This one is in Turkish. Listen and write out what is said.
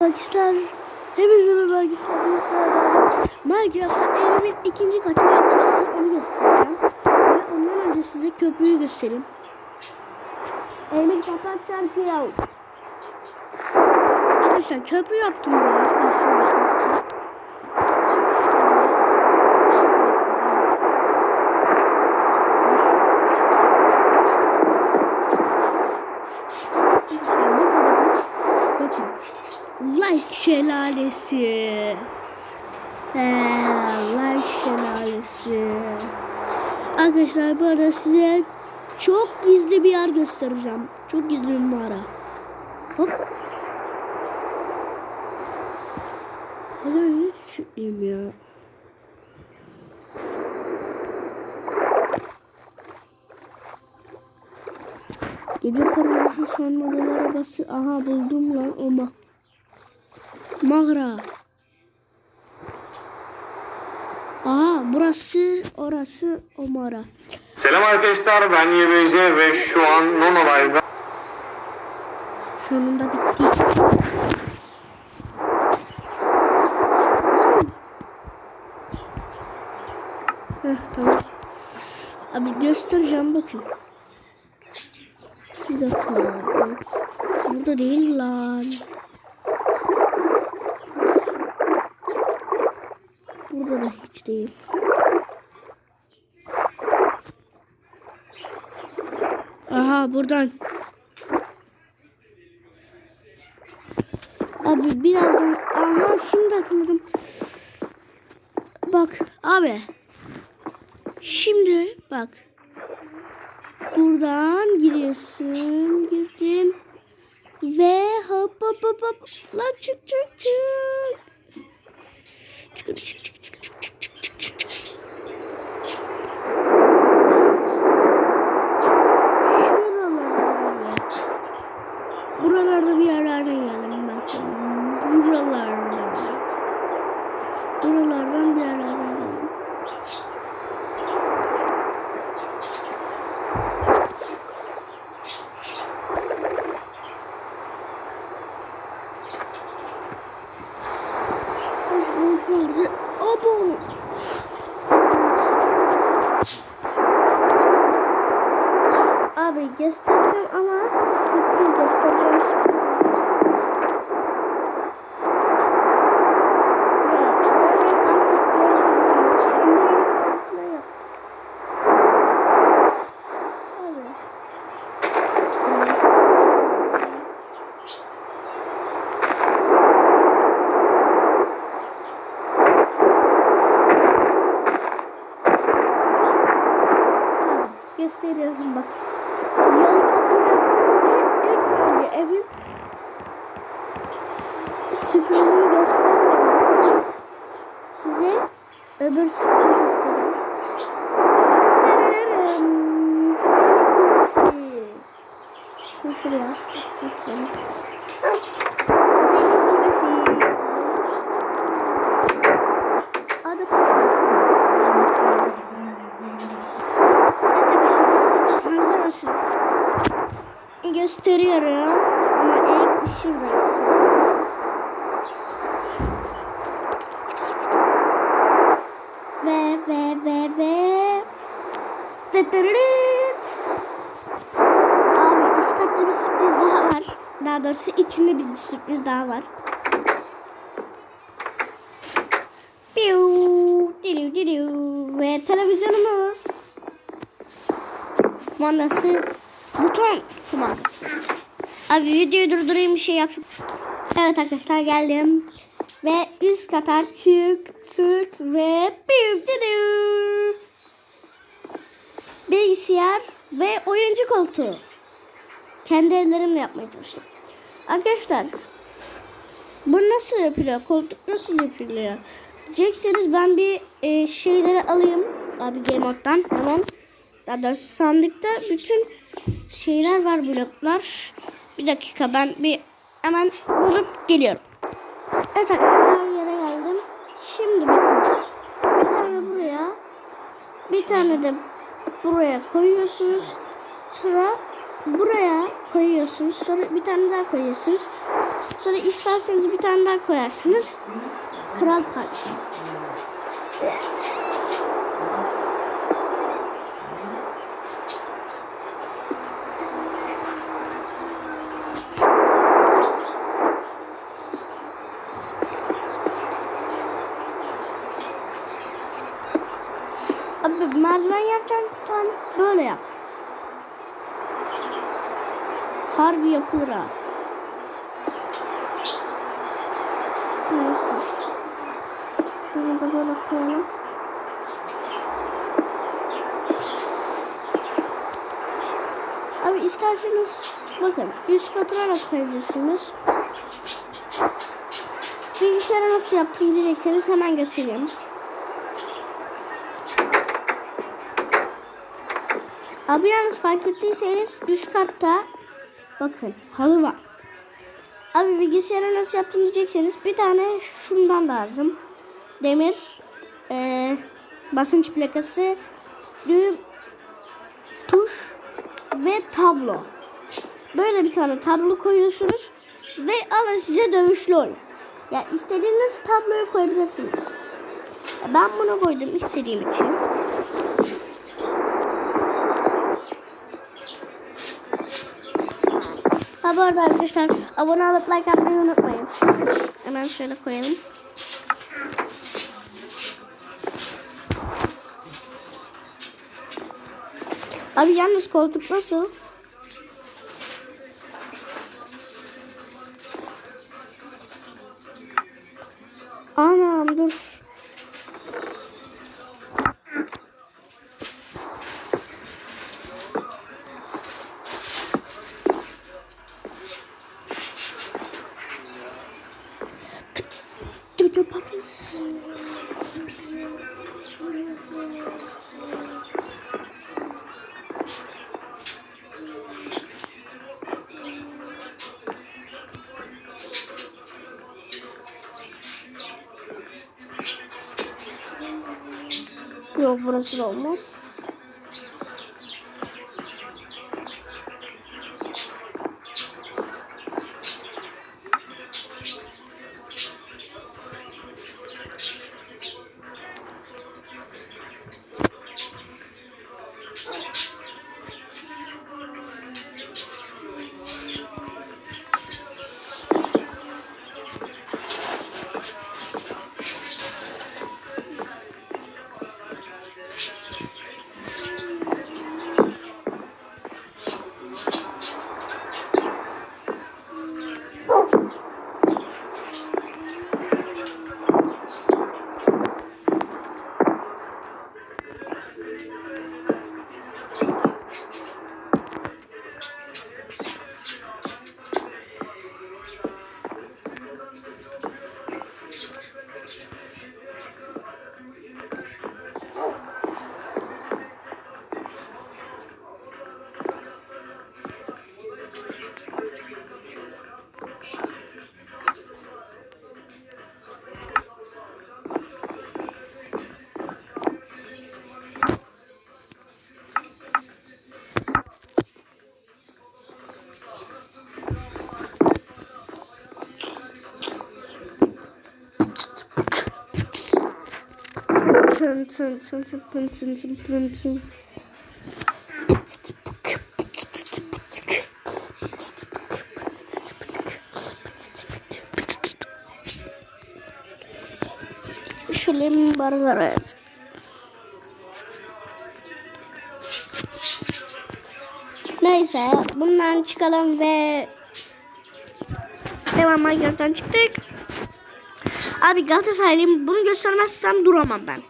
Pakistan. Hepinize merhaba Pakistan Minecraft'ta evimin ikinci katını yaptım. Size onu göstereceğim. Ve ondan önce size köprüyü göstereyim. Evimin kapat çarpı yav Arkadaşlar köprü yaptım buraya Bakın Like şelalesi. Like şelalesi. Arkadaşlar bu arada size çok gizli bir yer göstereceğim. Çok gizli bir mağara. Hop. Neden hiç çıkmayayım ya? Gece karanlığı sonmadan arabası. Aha buldum lan o ma mağara. Aha burası orası o mağara. Selam arkadaşlar ben YBC ve şu an Nonolay'da Sonunda bitti. Heh, tamam. Abi göstereceğim bakın. Bir dakika. Burada değil lan. Burada da hiç değil. Aha buradan. Abi birazdan aha şimdi hatırladım. Bak abi. Şimdi bak. Buradan giriyorsun. Girdin. Ve hop hop hop hop. Lan çık çık çık. Çık çık çık çık çık çık çık çık. Şuralarda. Buralarda bir yerlerden geldim ben. Buralarda. Buralardan bir yerlerden geldim. Nerede? Abo. Abi göstereceğim ama sürpriz göstereceğim sürpriz. Onları sürpriz göstereyim. Şimdi şuraya. Bakalım. Gösteriyorum ama en şuradan. Abi üst katta bir sürpriz daha var. Daha doğrusu içinde bir sürpriz daha var. Ve televizyonumuz. Kumandası. Buton kumandası. Abi videoyu durdurayım bir şey yapayım. Evet arkadaşlar geldim. Ve üst kata çıktık ve dilu. Bilgisayar ve oyuncu koltuğu. Kendi ellerimle yapmaya çalıştım. Arkadaşlar bu nasıl yapılıyor? Koltuk nasıl yapılıyor? Diyecekseniz ben bir e, şeyleri alayım. Abi Game Mode'dan hemen. Daha doğrusu sandıkta bütün şeyler var bloklar. Bir dakika ben bir hemen bulup geliyorum. Evet arkadaşlar yere geldim. Şimdi bakın. Bir tane buraya. Bir tane de buraya koyuyorsunuz. Sonra buraya koyuyorsunuz. Sonra bir tane daha koyuyorsunuz. Sonra isterseniz bir tane daha koyarsınız. Kral padişah. Abi merdiven yapacaksan böyle yap. Harbi yapılır ha. Neyse. Şunu da böyle koyalım. Abi isterseniz bakın üst katına da koyabilirsiniz. Bilgisayara nasıl yaptım diyecekseniz hemen göstereyim. Abi yalnız fark ettiyseniz üst katta bakın halı var. Abi bilgisayara nasıl yaptım diyecekseniz bir tane şundan lazım. Demir, eee, basınç plakası, düğüm, tuş ve tablo. Böyle bir tane tablo koyuyorsunuz ve alın size dövüşlü oyun. Ya istediğiniz tabloyu koyabilirsiniz. Ben bunu koydum istediğim için. Ha bu arada arkadaşlar abone olup like atmayı unutmayın. Hemen şöyle koyalım. Abi yalnız koltuk nasıl? Anam dur. acaba nasıl? Yok burası da olmaz. Tın tın tın tın tın tın tın tın tın. Şöyle minberlere. Neyse bundan çıkalım ve devam Minecraft'tan çıktık. Abi Galatasaraylıyım bunu göstermezsem duramam ben.